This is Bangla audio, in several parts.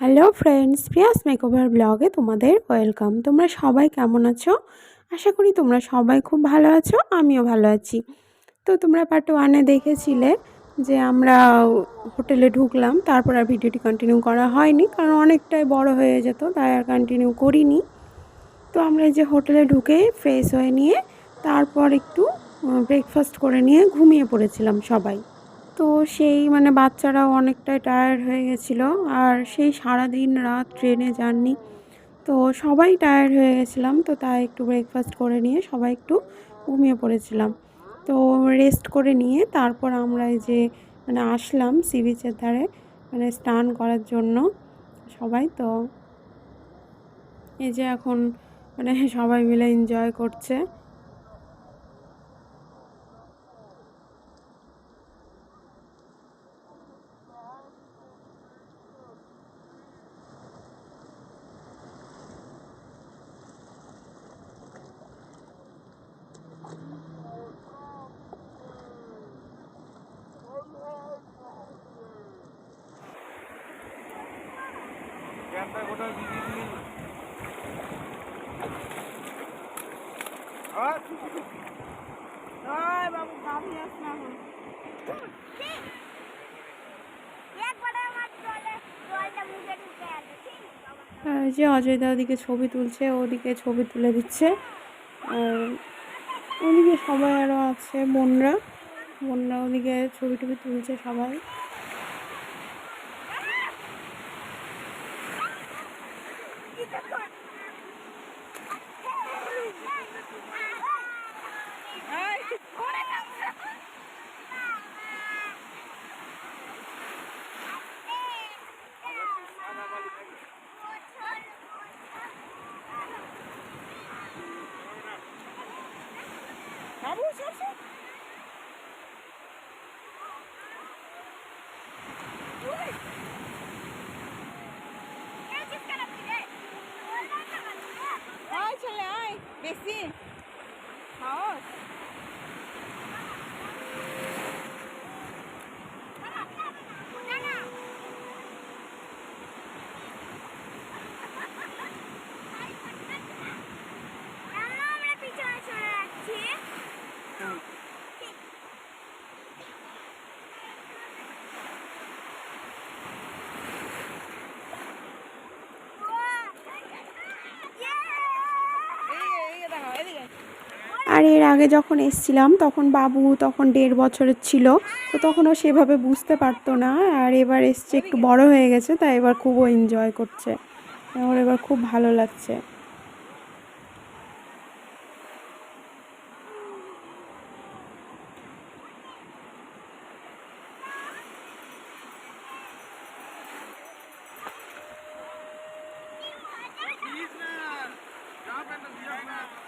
হ্যালো ফ্রেন্ডস প্রিয়াস মেকওভার ব্লগে তোমাদের ওয়েলকাম তোমরা সবাই কেমন আছো? আশা করি তোমরা সবাই খুব ভালো আছো, আমিও ভালো আছি। তো তোমরা পার্ট ওয়ানে দেখেছিলে যে আমরা হোটেলে ঢুকলাম, তারপর আর ভিডিওটি কন্টিনিউ করা হয়নি, কারণ অনেকটাই বড় হয়ে যেত, তাই আর কন্টিনিউ করিনি। তো আমরা যে হোটেলে ঢুকে ফ্রেশ হয়ে নিয়ে, তারপর একটু ব্রেকফাস্ট করে নিয়ে ঘুমিয়ে পড়েছিলাম সবাই। তো সেই মানে বাচ্চারাও অনেকটাই টায়ার্ড হয়ে গেছিল। আর সেই সারা দিন রাত ট্রেনে জার্নি তো সবাই টায়ার্ড হয়ে গেছিলাম, তো তাই একটু ব্রেকফাস্ট করে নিয়ে সবাই একটু ঘুমিয়ে পড়েছিলাম। তো রেস্ট করে নিয়ে তারপর আমরা এই যে মানে আসলাম সি বিচের ধারে মানে স্নান করার জন্য সবাই। তো এই যে এখন মানে সবাই মিলে এনজয় করছে। কোথাও ভিজিয়ে দিলি বাবু এই যে অজয়দা ওদিকে ছবি তুলছে ওদিকে ছবি তুলে দিচ্ছে। আর ওদিকে সবাই আরও আছে বোনরা। বোনরা ওদিকে ছবি টবি তুলছে সবাই। বাবু সব সব আয় ছেলে আয় বেশি সাহস আমরা পিছনে চলে যাচ্ছি আর এর আগে যখন এসছিলাম, তখন বাবু তখন দেড় বছরের ছিল, তো তখনও সেভাবে বুঝতে পারতো না। আর এবার এসছে, একটু বড় হয়ে গেছে, তাই এবার খুবও এনজয় করছে। ওর এবার খুব ভালো লাগছে। Yeah.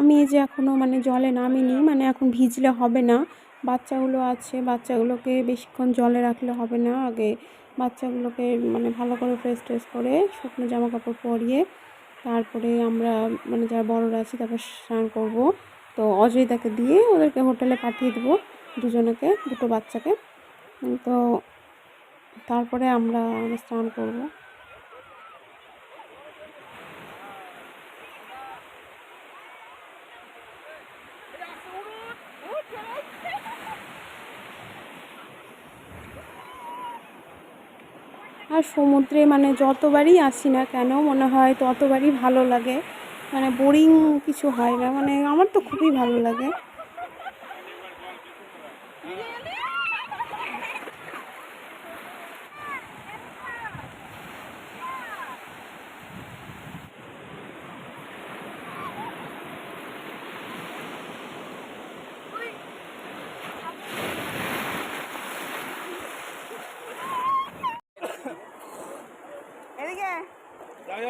আমি এই যে এখনও মানে জলে নামিনি মানে এখন ভিজলে হবে না। বাচ্চাগুলো আছে, বাচ্চাগুলোকে বেশিক্ষণ জলে রাখলে হবে না। আগে বাচ্চাগুলোকে মানে ভালো করে ফ্রেশ ট্রেশ করে শুকনো জামা কাপড় পরিয়ে তারপরে আমরা মানে যারা বড়রা আছি তারপর স্নান করব। তো অজয়দাকে দিয়ে ওদেরকে হোটেলে পাঠিয়ে দেবো দুজনকে, দুটো বাচ্চাকে। তো তারপরে আমরা স্নান করব। আর সমুদ্রে মানে যতবারই আসি না কেন, মনে হয় ততবারই ভালো লাগে। মানে বোরিং কিছু হয় না মানে আমার তো খুবই ভালো লাগে।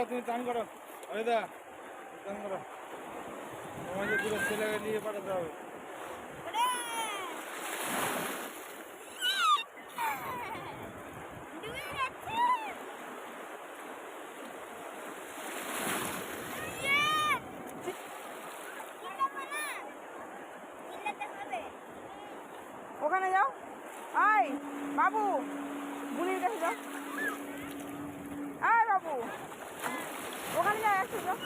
অয়দা তুমি চান করো। অয়দা চান করো। তোমাকে পুরো ছেলেকে নিয়ে পাঠাতে হবে। ওখানে যাও। আয়, বাবু, বুড়ির কাছে যাও। আয়, বাবু। ওখানে যায় একটু যাও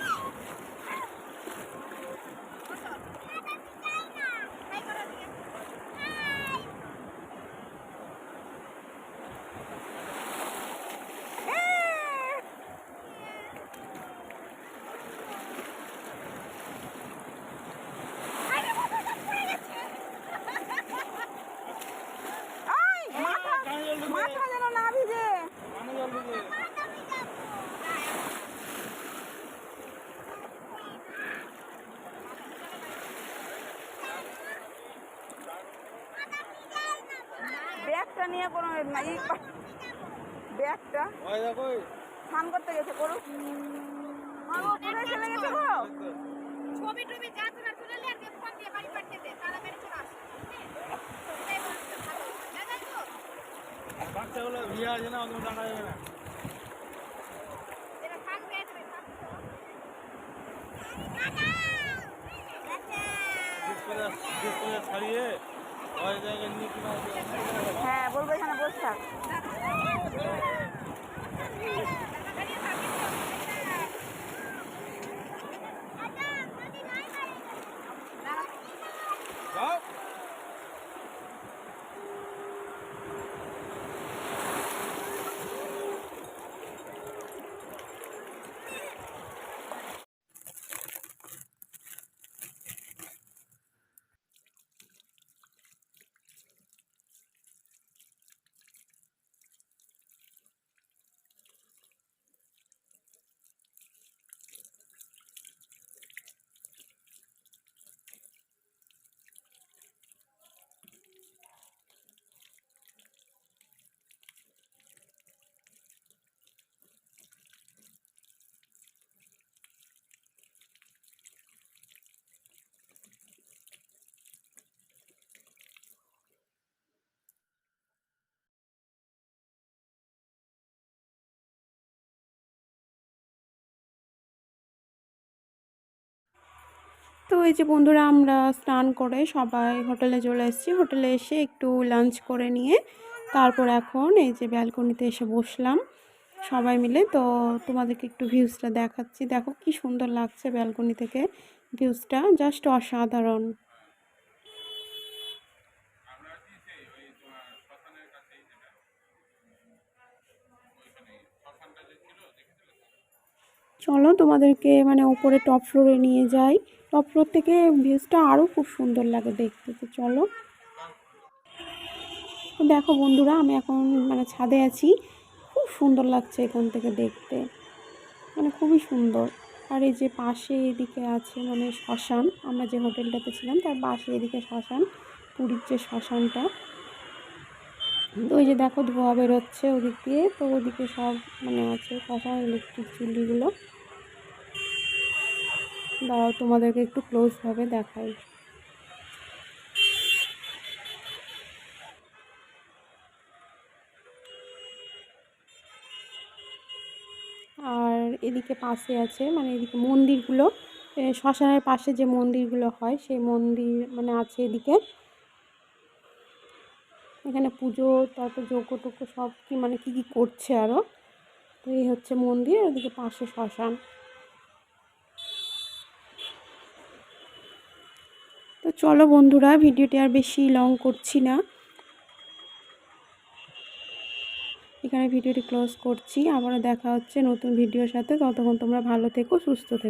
আয় মাথা কানে জল ঢুকে মাথা যেন না ভিজে কানে জল ঢুকে ব্যাগটা নিয়ে কোনো ব্যাগটা স্নান করতে গেছে করুক। পুরে চলে গেছে গো। ছবি টবি যা তোরা তুলে নিয়ে দিয়ে ফোন দিয়ে বাড়ি পাঠিয়ে দে তাড়াতাড়ি চলে আসে ভালো বাচ্চাগুলো ভিয়া আছে না তুমি টাকা যাবে না। ছাড়িয়ে হ্যাঁ বলব এখানে বসে থাক যাও তো এই যে বন্ধুরা আমরা স্নান করে সবাই হোটেলে চলে এসেছি। হোটেলে এসে একটু লাঞ্চ করে নিয়ে তারপর এখন এই যে ব্যালকনিতে এসে বসলাম সবাই মিলে। তো তোমাদেরকে একটু ভিউজটা দেখাচ্ছি। দেখো কি সুন্দর লাগছে ব্যালকনি থেকে ভিউজটা জাস্ট অসাধারণ। চলো তোমাদেরকে মানে উপরে টপ ফ্লোরে নিয়ে যাই। ফ্লোর থেকে ভিউজটা আরও খুব সুন্দর লাগে দেখতে, তো চলো। দেখো বন্ধুরা, আমি এখন মানে ছাদে আছি। খুব সুন্দর লাগছে এখান থেকে দেখতে। মানে খুবই সুন্দর। আর এই যে পাশে এদিকে আছে মানে শ্মশান, আমরা যে হোটেলটাতে ছিলাম তার পাশে এদিকে শ্মশান, পুরীর যে শ্মশানটা। তো ওই যে দেখো ধোয়া বেরোচ্ছে ওদিক দিয়ে, তো ওদিকে সব মানে আছে, শ্মশান, ইলেকট্রিক চুল্লিগুলো। দাঁড়াও, তোমাদেরকে একটু ক্লোজভাবে দেখাই। আর এদিকে পাশে আছে মানে এদিকে মন্দিরগুলো শ্মশানের পাশে যে মন্দিরগুলো হয়, সেই মন্দির মানে আছে এদিকে। এখানে পুজো, তারপর যজ্ঞ টজ্ঞ সব কি মানে কী কী করছে আরও তো এই হচ্ছে মন্দির ওদিকে পাশে শ্মশান। তো চলো বন্ধুরা, ভিডিওটি আর বেশি লং করছি না। এখানে ভিডিওটি ক্লোজ করছি। আবারও দেখা হচ্ছে নতুন ভিডিওর সাথে। ততক্ষণ তোমরা ভালো থেকো, সুস্থ থেকো।